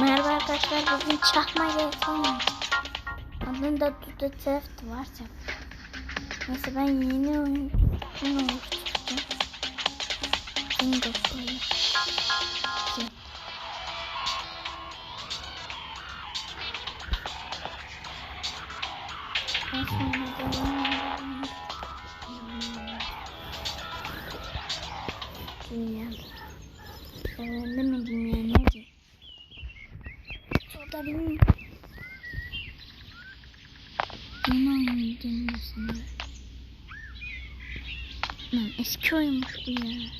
Merhaba arkadaşlar bugün çakma gelsin. Adında Duda Theft varsa. Neyse ben yeni oyun oluşturdum. Bingo koyu. Ben sonra eski oyunmuş bu ya.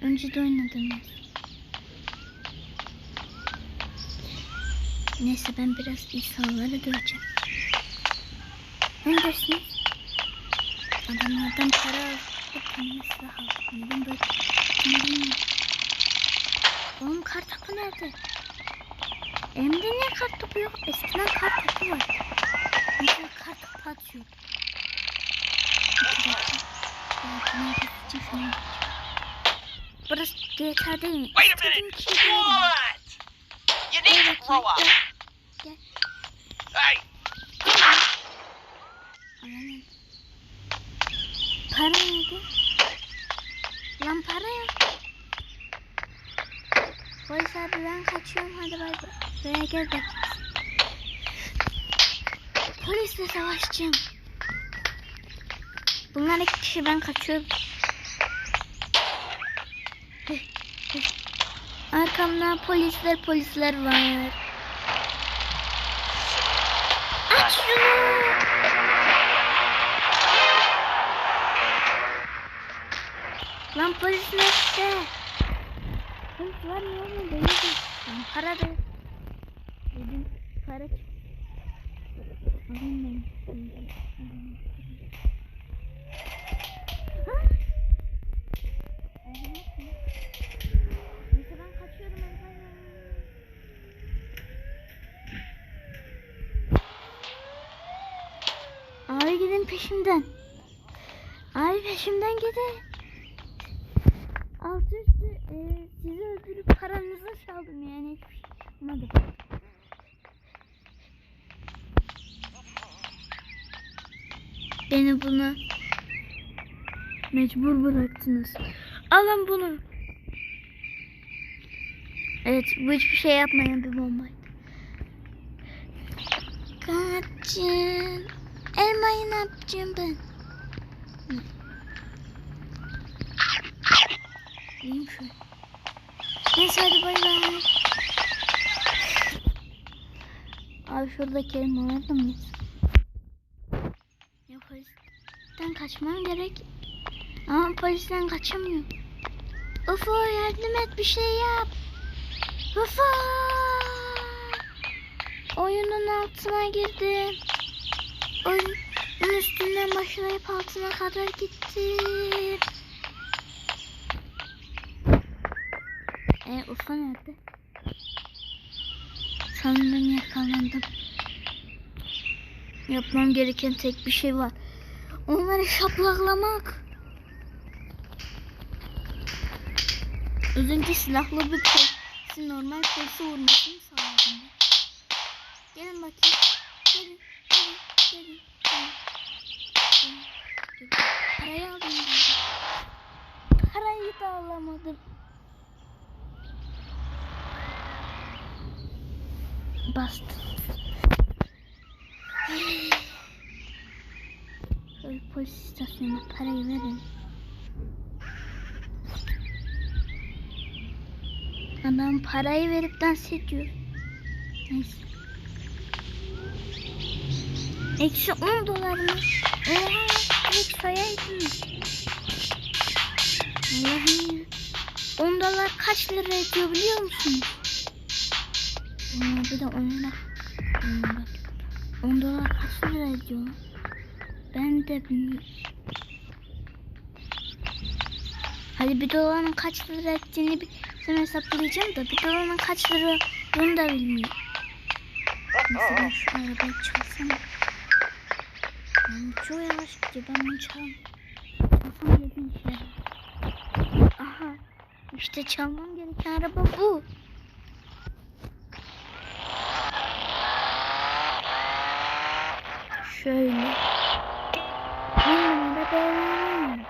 Önce de oynadığımız. Neyse ben biraz insanları döveceğim. Neredesiniz? Adamlardan para al. Hep kendine silah al. Neden böyle? Neden? Oğlum kar topu nerede? Emre niye kar topu yok? Eskiden kar topu var. Şuna? Burası GTA değil mi? Wait a minute! What? You need to grow up. Hey. Para nerede? Lan para yok. Polis abi ben kaçıyorum hadi bay bay. Buraya gel bak. Polisle savaşacağım. Bunlar iki kişi ben kaçıyorum. Arkamda polisler polisler var. Aç şunu. Lan polis nerede? Polis var mı oğlum? Beni de. Para da. Dedim para çık. Alayım ben. Ha? Ay, nasıl? Neyse ben kaçıyorum hadi bay bay. Abi gidin peşimden. Abi peşimden gidin. Altı üstü e, sizi öldürüp paranızı çaldım yani hiçbir. Beni buna mecbur bıraktınız. Alın bunu. Evet bu hiçbir şey yapmayan bir bombaydı. Kaçın. Elmayı yapacağım ben? Neyse hadi bay bay. Abi şuradaki elmaları da mı yesem? Ya polisten kaçmam gerek. Ama polisten kaçamıyorum. Ufo yardım et bir şey yap. Ufo. Oyunun altına girdim. Oyunun üstünden başlayıp altına kadar gittim. E Ufa nerede? Sanırım yakalandım. Yapmam gereken tek bir şey var. Onları şaplaklamak. Az önce silahlı bir polisi normal polisi vurmasını sağladım. Gelin bakayım. Gelin, gelin. Parayı aldım. Parayı da alamadım. Bastı. Şöyle polis istasyonuna parayı verin. Adam parayı verip dans ediyor. Neyse. Eksi 10 dolarmış. Oha direkt ya. 10 dolar kaç lira ediyor biliyor musunuz? Aa, bir de 10 dolar. 10 dolar. 10 dolar kaç lira ediyor? Ben de bilmiyorum. Hadi bir doların kaç lira ettiğini bir sana hesaplayacağım da bir doların kaç lira bunu da bilmiyorum. Mesela şu arabayı çalsana. Yani çok yavaş gidiyor ben bunu çalamam. Çalsam yedin işe. Aha İşte çalmam gereken araba bu. Şöyle. Bir numara beğendim.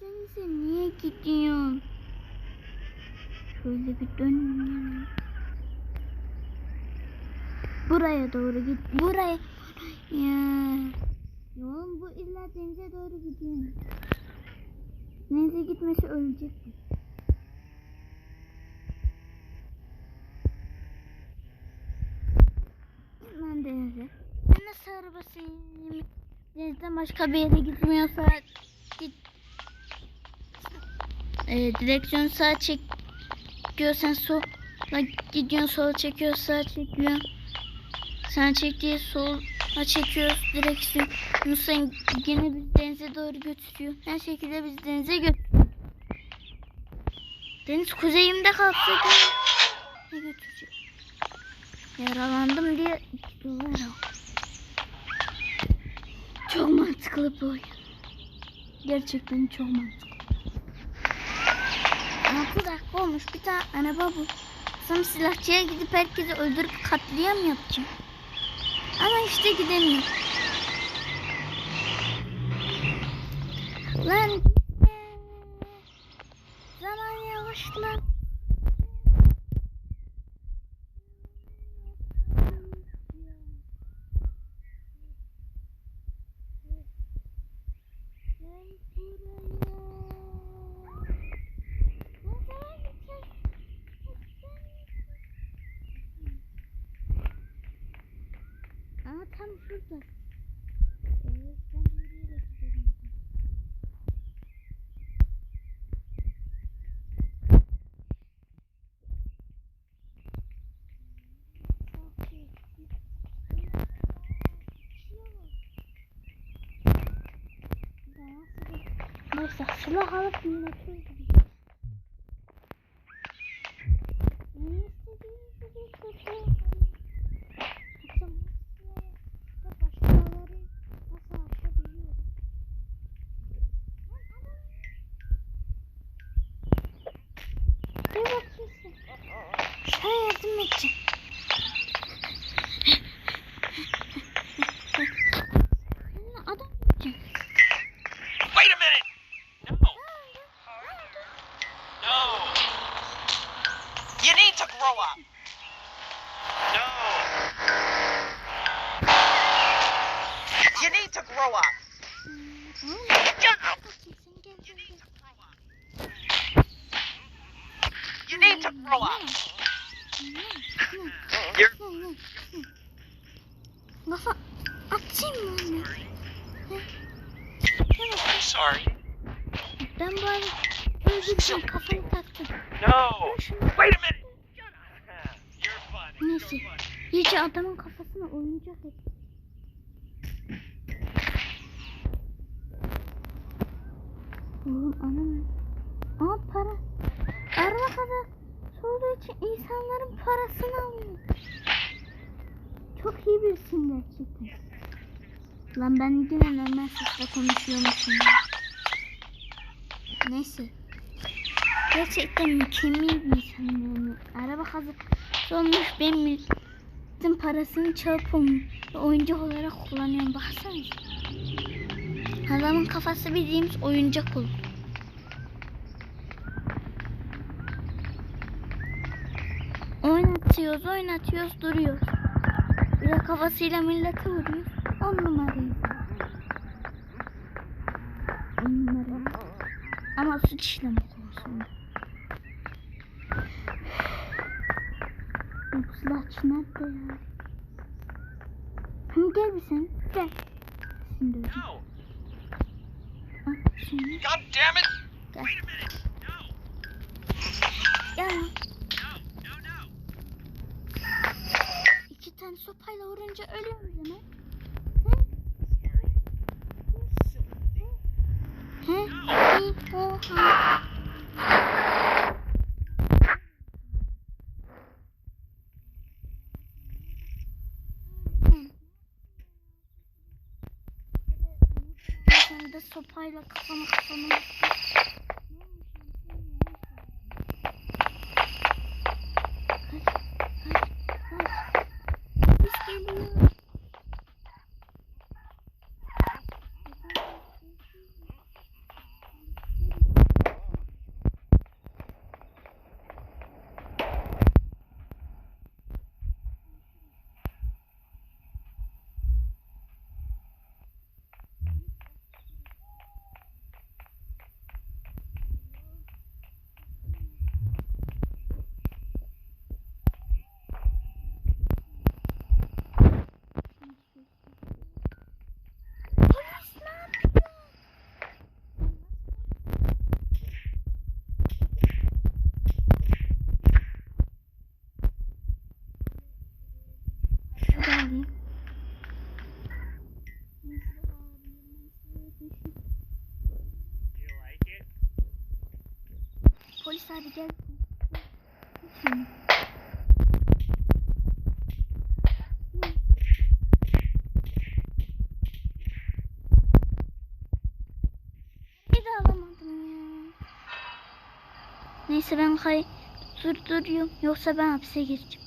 Denize denize niye gidiyorsun? Şöyle bir dön. Buraya doğru git. Buraya. Ya. Oğlum bu illa denize doğru gidiyor. Denize gitmesi ölecek. Lan denize. Sen nasıl arabasın? Denizden başka bir yere gitmiyorsa Ee, direksiyon sağa çekiyor sen sola gidiyorsun sola çekiyor sağa çekiyor. Sen çektiği sola çekiyoruz direksiyon. Sen yine biz denize doğru götürüyor. Her şekilde biz denize götürüyor. Deniz kuzeyimde kalsa ne götürecek? Yaralandım diye. Çok mantıklı bu oyun. Gerçekten çok mantıklı. 6 dakika olmuş bir tane araba bu. Sam silahçıya gidip herkesi öldürüp katliam yapacağım. Ama işte gidemiyorum. Lan. Zaman yavaşlar. Tam şurada. Evet ben yürüyerek giderim. Neyse silah alıp yönetiyoruz. Wait a minute! No! No! You need to grow up! No! You need to grow up! You need to grow up! You need to grow up! Öldürdüm kafayı taktım. No! Wait a minute! Neyse. İyice adamın kafasına oyuncak et. Oğlum anam. Aa para. Araba kadar olduğu için insanların parasını alıyor. Çok iyi birisin gerçekten. Lan ben yine normal sesle konuşuyormuşum ya. Neyse. Gerçekten mükemmel bir insanım yani. Araba kazası olmuş benim milletin parasını çalıp onu oyuncak olarak kullanıyorum. Baksanıza. Adamın kafası bildiğimiz oyuncak olur. Oynatıyoruz, oynatıyoruz, duruyoruz. Bir de kafasıyla milleti vuruyor. On numarayız. On numara. Ama suç işlemi konusunda. Bu silahçı nerede ya? Hı, gel bir sen. Gel. Şimdi öyle. No! God damn it! Gel. Wait a minute! No! Gel. No! No! No! İki tane sopayla vurunca ölüyoruz hemen. Oha. Sen de sopayla kafana kafana vur. Kaç, kaç, kaç. Polis geliyor. Polis ne yapıyor? Geldi. You like it? Gel. Bir alamadım ya. Neyse ben kay durduruyorum. Yoksa ben hapse gireceğim.